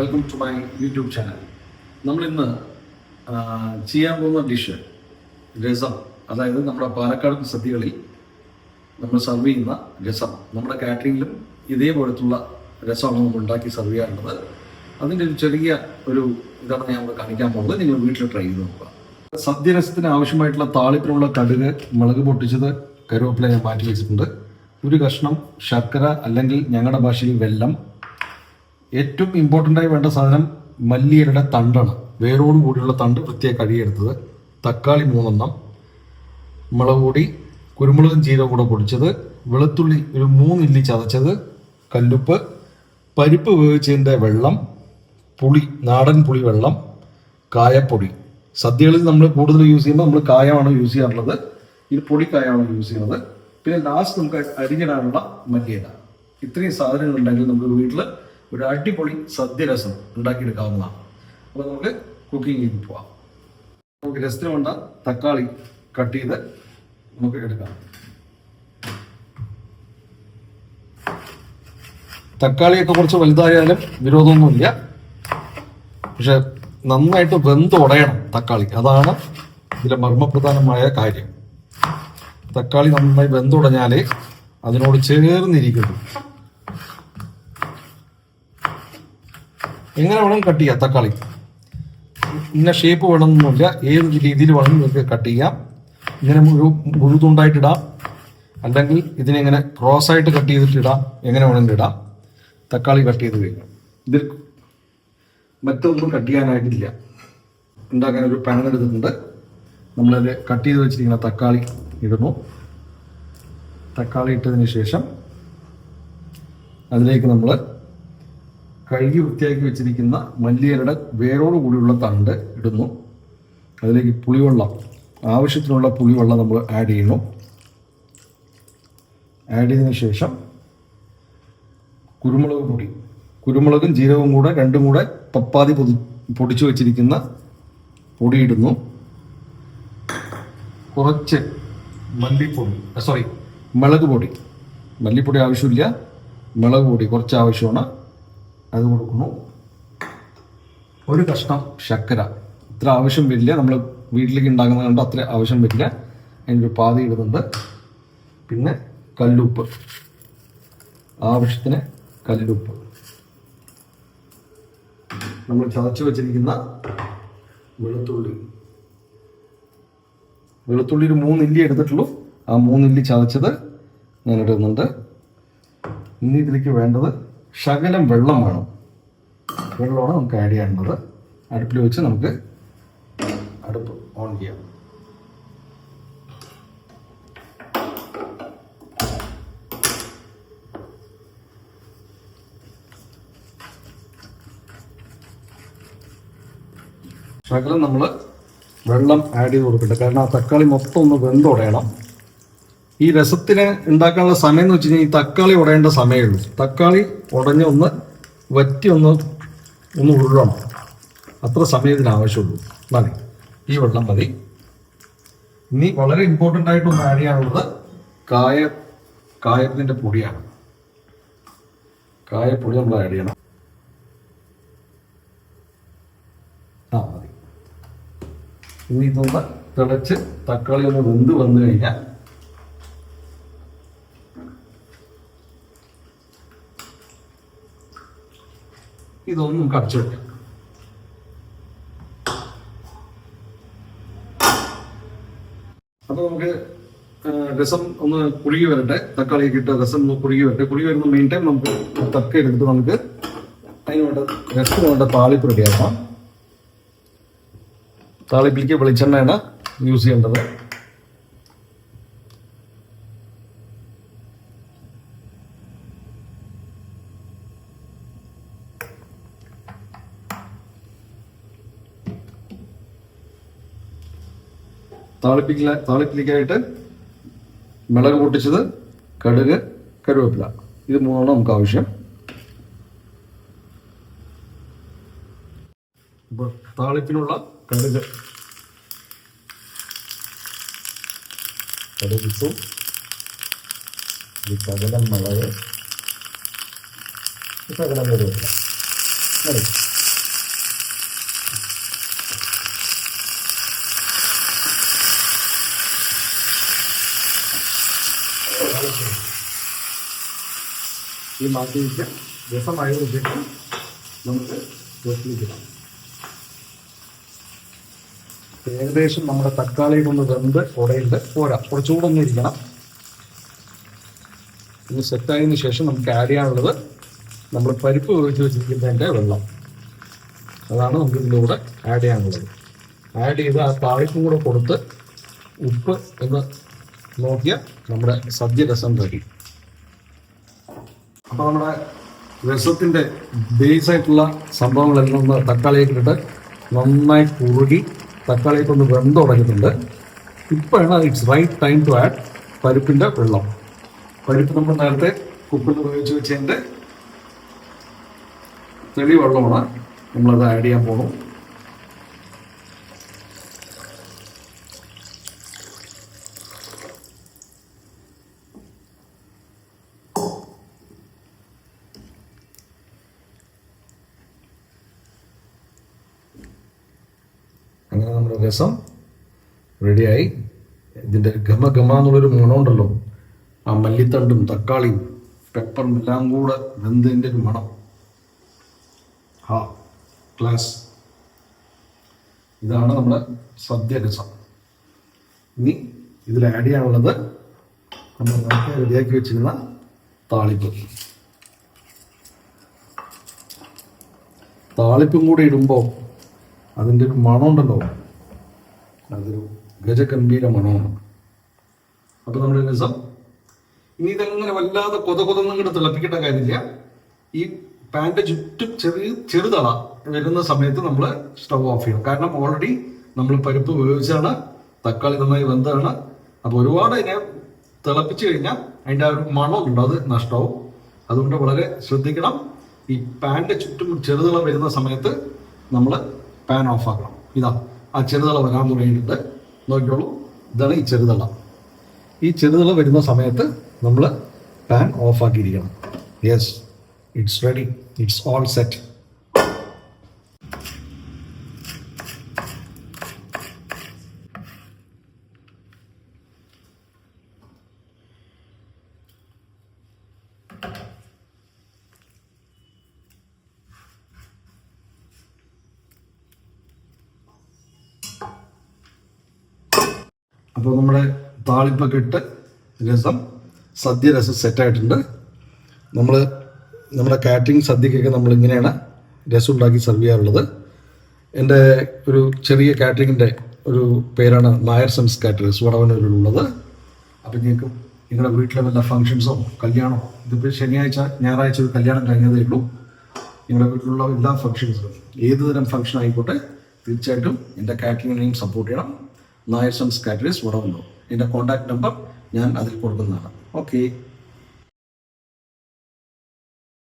Welcome to my YouTube channel നമ്മളിന്ന് ചെയ്യാൻ പോകുന്ന ഡിഷ് രസം അതായത് നമ്മുടെ പാലക്കാട് സദ്യകളിൽ നമ്മൾ സർവ് ചെയ്യുന്ന രസം. നമ്മുടെ കാറ്ററിങ്ങിലും ഇതേപോലത്തുള്ള രസമാണ് നമ്മൾ ഉണ്ടാക്കി സർവ് ചെയ്യാറുള്ളത്. അതിന്റെ ഒരു ചെറിയ ഒരു ഇതാണ് ഞാൻ കാണിക്കാൻ പോകുന്നത്. നിങ്ങൾ വീട്ടിൽ ട്രൈ ചെയ്ത് നോക്കുക. സദ്യ രസത്തിന് ആവശ്യമായിട്ടുള്ള താളിപ്പിനുള്ള കടുക് മുളക് പൊട്ടിച്ചത് കരുവേപ്പില ഞാൻ മാറ്റി വെച്ചിട്ടുണ്ട്. ഒരു കഷ്ണം ശർക്കര അല്ലെങ്കിൽ ഞങ്ങളുടെ ഭാഷയിൽ വെല്ലം ഏറ്റവും ഇമ്പോർട്ടന്റ് ആയി വേണ്ട സാധനം മല്ലിയിലയുടെ തണ്ടാണ്. വേരോട് കൂടിയുള്ള തണ്ട് വൃത്തിയായി കഴുകിയെടുത്തത്. തക്കാളി മൂന്നെണ്ണം മുളക് പൊടി കുരുമുളകും ജീരകം കൂടെ പൊടിച്ചത് വെളുത്തുള്ളി ഒരു മൂന്നില്ലി ചതച്ചത് കല്ലുപ്പ് പരിപ്പ് വേവിച്ചതിന്റെ വെള്ളം പുളി നാടൻ പുളി വെള്ളം കായപ്പൊടി. സദ്യകളിൽ നമ്മൾ കൂടുതൽ യൂസ് ചെയ്യുമ്പോൾ നമ്മൾ കായമാണ് യൂസ് ചെയ്യാറുള്ളത്. ഇത് പൊടിക്കായമാണ് യൂസ് ചെയ്യുന്നത്. പിന്നെ ലാസ്റ്റ് നമുക്ക് അരിഞ്ഞിടാനുള്ള മല്ലിയില. ഇത്രയും സാധനങ്ങൾ ഉണ്ടെങ്കിൽ നമുക്ക് വീട്ടിൽ ഒരു അടിപൊളി സദ്യരസം ഉണ്ടാക്കിയെടുക്കാവുന്നതാണ്. അപ്പോൾ നമുക്ക് കുക്കിങ്ങിൽ പോവാം. നമുക്ക് രസത്തിന് വേണ്ട തക്കാളി കട്ട് ചെയ്ത് നമുക്ക് എടുക്കാം. തക്കാളിയൊക്കെ കുറച്ച് വലുതായാലും വിരോധമൊന്നുമില്ല. പക്ഷെ നന്നായിട്ട് വെന്ത് ഉടയണം തക്കാളി. അതാണ് ഇതിലെ മർമ്മപ്രധാനമായ കാര്യം. തക്കാളി നന്നായി വെന്തുടഞ്ഞാലേ അതിനോട് ചേർന്നിരിക്കുന്നു എങ്ങനെ വേണം കട്ട് ചെയ്യാം തക്കാളി. ഇന്ന ഷേപ്പ് വേണമെന്നൊന്നുമില്ല. ഏത് രീതിയിൽ വേണം നിങ്ങൾക്ക് കട്ട് ചെയ്യാം. ഇങ്ങനെ മുഴു മുഴുതുണ്ടായിട്ട് ഇടാം. അല്ലെങ്കിൽ ഇതിനെങ്ങനെ ക്രോസ് ആയിട്ട് കട്ട് ചെയ്തിട്ട് ഇടാം. എങ്ങനെ വേണമെങ്കിലും ഇടാം. തക്കാളി കട്ട് ചെയ്ത് കഴിഞ്ഞു. ഇതിൽ മറ്റൊന്നും കട്ട് ചെയ്യാനായിട്ടില്ല. ഉണ്ടാക്കാൻ ഒരു പാൻ എടുത്തിട്ടുണ്ട്. നമ്മളത് കട്ട് ചെയ്ത് വെച്ചിരിക്കുന്ന തക്കാളി ഇടുന്നു. തക്കാളി ഇട്ടതിന് ശേഷം അതിലേക്ക് നമ്മൾ കഴുകി വൃത്തിയാക്കി വെച്ചിരിക്കുന്ന മല്ലിയിലയുടെ കൂടിയുള്ള തണ്ട് ഇടുന്നു. അതിലേക്ക് പുളിവെള്ളം ആവശ്യത്തിനുള്ള പുളിവെള്ളം നമ്മൾ ആഡ് ചെയ്യുന്നു. ആഡ് ചെയ്തതിന് ശേഷം കുരുമുളക് പൊടി. കുരുമുളകും ജീരകവും കൂടെ രണ്ടും കൂടെ പപ്പാതി പൊതി പൊടിച്ചു വെച്ചിരിക്കുന്ന പൊടിയിടുന്നു കുറച്ച് മല്ലിപ്പൊടി സോറി മുളക് പൊടി. മല്ലിപ്പൊടി ആവശ്യമില്ല. മുളക് പൊടി കുറച്ച് ആവശ്യമാണ്. അത് കൊടുക്കുന്നു. ഒരു കഷ്ണം ശർക്കര. ഇത്ര ആവശ്യം വരില്ല. നമ്മൾ വീട്ടിലേക്ക് ഉണ്ടാക്കുന്നത് കൊണ്ട് അത്ര ആവശ്യം വരില്ല. അതിനൊരു പാതി ഇടുന്നുണ്ട്. പിന്നെ കല്ലുപ്പ്. ആവശ്യത്തിന് കല്ലുപ്പ്. നമ്മൾ ചതച്ച് വെച്ചിരിക്കുന്ന വെളുത്തുള്ളി. വെളുത്തുള്ളി ഒരു മൂന്നില്ലി എടുത്തിട്ടുള്ളൂ. ആ മൂന്നില്ലി ചതച്ചത് ഞാൻ ഇടുന്നുണ്ട് ഇനി ഇതിലേക്ക് വേണ്ടത് ശകലം വെള്ളം വേണം. വെള്ളമാണ് നമുക്ക് ആഡ് ചെയ്യാനുള്ളത്. അടുപ്പിൽ വെച്ച് നമുക്ക് അടുപ്പ് ഓൺ ചെയ്യാം. ശകലം നമ്മൾ വെള്ളം ആഡ് ചെയ്ത് കൊടുക്കട്ടെ കാരണം ആ തക്കാളി മൊത്തം ഒന്ന് വെന്തുടയണം ഈ രസത്തിന് ഉണ്ടാക്കാനുള്ള സമയം എന്ന് വെച്ച് കഴിഞ്ഞാൽ ഈ തക്കാളി ഉടയേണ്ട സമയമേ ഉള്ളൂ തക്കാളി ഉടഞ്ഞ് ഒന്ന് വറ്റി ഒന്ന് ഒന്ന് ഉരുളണം. അത്ര സമയം ആവശ്യമുള്ളൂ. മതി. ഈ വെള്ളം മതി. ഇനി വളരെ ഇമ്പോർട്ടന്റ് ആയിട്ട് ഒന്ന് ആഡ് ചെയ്യാനുള്ളത് കായ കായത്തിന്റെ പൊടിയാണ്. കായപ്പൊടി നമ്മൾ ആഡ് ചെയ്യണം. മതി. ഇനി ഇതൊന്ന് തിളച്ച് തക്കാളി ഒന്ന് വെന്ത് വന്നു കഴിഞ്ഞാൽ ഇതൊന്നും കടച്ചു വെക്കാം അപ്പൊ നമുക്ക് രസം ഒന്ന് കുറുകി വരട്ടെ. തക്കാളി ഇട്ട് രസം ഒന്ന് കുറുകി വരട്ടെ. കുറുകി വരുന്ന മെയിൻ ടൈം നമുക്ക് തക്ക എടുത്തിട്ട് നമുക്ക് അതിന് വേണ്ട രസത്തിന് വേണ്ട താളിപ്പ് റെഡിയാക്കാം താളിപ്പിലേക്ക് വെളിച്ചെണ്ണയാണ് യൂസ് ചെയ്യേണ്ടത്. താളിപ്പിക്കല താളിപ്പിലേക്കായിട്ട് മിളക് പൊട്ടിച്ചത് കടുക് കരുവേപ്പില. ഇത് മൂന്നാണ് നമുക്ക് ആവശ്യം. അപ്പോൾ താളിപ്പിനുള്ള കടുക്. കടുകിട്ടു ഈ ശകലം മുളക്. ശകലം കരുവേപ്പില. മതി. ഈ മാറ്റി ഒരു രസമായതിനു നമുക്ക് വെച്ചിരിക്കണം ഏകദേശം നമ്മുടെ തക്കാളി കൊണ്ട് വെന്ത് ഉടയുണ്ട് പോരാ. കുറച്ചുകൂടെ ഇരിക്കണം. ഇത് സെറ്റായതിനു ശേഷം നമുക്ക് ആഡ് ചെയ്യാനുള്ളത് നമ്മൾ പരിപ്പ് വേവിച്ച് വെച്ചിരിക്കുന്നതിന്റെ വെള്ളം. അതാണ് നമുക്ക് ഇതിലൂടെ ആഡ് ചെയ്യാനുള്ളത്. ആഡ് ചെയ്ത് ആ താളിപ്പും കൂടെ കൊടുത്ത് ഉപ്പ് എന്ന് നോക്കിയാൽ നമ്മുടെ സദ്യ രസം റെഡി അപ്പോൾ നമ്മുടെ രസത്തിന്റെ ബേസ് ആയിട്ടുള്ള സംഭവങ്ങളെല്ലാം ഒന്ന് തക്കാളിയൊക്കെ ഇട്ടിട്ട് നന്നായി കുറുകി തക്കാളിയൊക്കെ ഒന്ന് വെന്ത് തുടങ്ങിയിട്ടുണ്ട്. ഇപ്പോഴാണ് it's right time to add പരിപ്പിന്റെ വെള്ളം. പരിപ്പ് നമ്മൾ നേരത്തെ കുപ്പിൽ ഉപയോഗിച്ച് വെച്ചതിന്റെ തെളി വെള്ളമാണ് നമ്മളത് ആഡ് ചെയ്യാൻ പോകണം അങ്ങനെ നമ്മുടെ രസം റെഡിയായി. ഇതിന്റെ ഘമ ഘമ എന്നുള്ളൊരു മണമുണ്ടല്ലോ. ആ മല്ലിത്തണ്ടും തക്കാളിയും പെപ്പറും എല്ലാം കൂടെ വെന്തതിന്റെ ഒരു മണം. ആ ക്ലാസ് ഇതാണ് നമ്മുടെ സദ്യ രസം ഇനി ഇതിൽ ആഡ് ചെയ്യാനുള്ളത് നമ്മൾ നേരത്തെ റെഡിയാക്കി വെച്ചിരുന്ന താളിപ്പ്. താളിപ്പും കൂടി ഇടുമ്പോൾ അതിന്റെ ഒരു മണമുണ്ടല്ലോ. അതൊരു ഗജഗംഭീര മണമാണ്. അപ്പോൾ നമ്മുടെ രസം ഇനി ഇതങ്ങനെ വല്ലാതെ കൊത കൊതൊന്നും കൂടെ തിളപ്പിക്കേണ്ട കാര്യമില്ല. ഈ പാന്റെ ചുറ്റും ചെറിയ ചെറുതള വരുന്ന സമയത്ത് നമ്മൾ സ്റ്റവ് ഓഫ് ചെയ്യണം. കാരണം ഓൾറെഡി നമ്മൾ പരിപ്പ് ഉപയോഗിച്ചാണ് തക്കാളി നന്നായി വെന്താണ്. അപ്പോൾ ഒരുപാട് അതിനെ തിളപ്പിച്ചു കഴിഞ്ഞാൽ അതിന്റെ ആ ഒരു മണം ഉണ്ടോ അത് നഷ്ടമാവും അതുകൊണ്ട് വളരെ ശ്രദ്ധിക്കണം. ഈ പാന്റെ ചുറ്റും ചെറുതള വരുന്ന സമയത്ത് നമ്മൾ പാൻ ഓഫ് ആക്കണം. ഇതാ. ആ ചെറുതള വരാൻ തുടങ്ങിയിട്ടുണ്ട്. നോക്കിക്കോളൂ. ഇതാണ് ഈ ചെറുതള. ഈ ചെറുതള വരുന്ന സമയത്ത് നമ്മൾ pan off ആക്കിയിരിക്കണം. Yes it's ready it's all set അപ്പോൾ നമ്മുടെ താളിപ്പൊക്കെ ഇട്ട് രസം സദ്യ രസം സെറ്റായിട്ടുണ്ട്. നമ്മൾ നമ്മുടെ കാറ്ററിംഗ് സദ്യക്കൊക്കെ നമ്മൾ ഇങ്ങനെയാണ് രസം ഉണ്ടാക്കി സെർവ് ചെയ്യാറുള്ളത്. എന്റെ ഒരു ചെറിയ കാറ്ററിങ്ങിന്റെ ഒരു പേരാണ് നായർ സെൻസ് കാറ്ററേഴ്സ് വടവനൂരിലുള്ളത് അപ്പം നിങ്ങൾക്ക് നിങ്ങളുടെ വീട്ടിലെ വല്ല ഫങ്ഷൻസോ കല്യാണമോ ഇതിപ്പോൾ ശനിയാഴ്ച ഞായറാഴ്ച ഒരു കല്യാണം കഴിഞ്ഞതേ ഉള്ളൂ നിങ്ങളുടെ വീട്ടിലുള്ള എല്ലാ ഫങ്ഷൻസും ഏത് തരം ആയിക്കോട്ടെ തീർച്ചയായിട്ടും എന്റെ കാറ്ററിങ്ങിനെയും സപ്പോർട്ട് ചെയ്യണം. നായർ സംസ് കാറ്ററീസ് വടവന്നൂർ എന്റെ കോൺടാക്ട് നമ്പർ ഞാൻ അതിൽ കൊടുക്കുന്നതാണ്. ഓക്കെ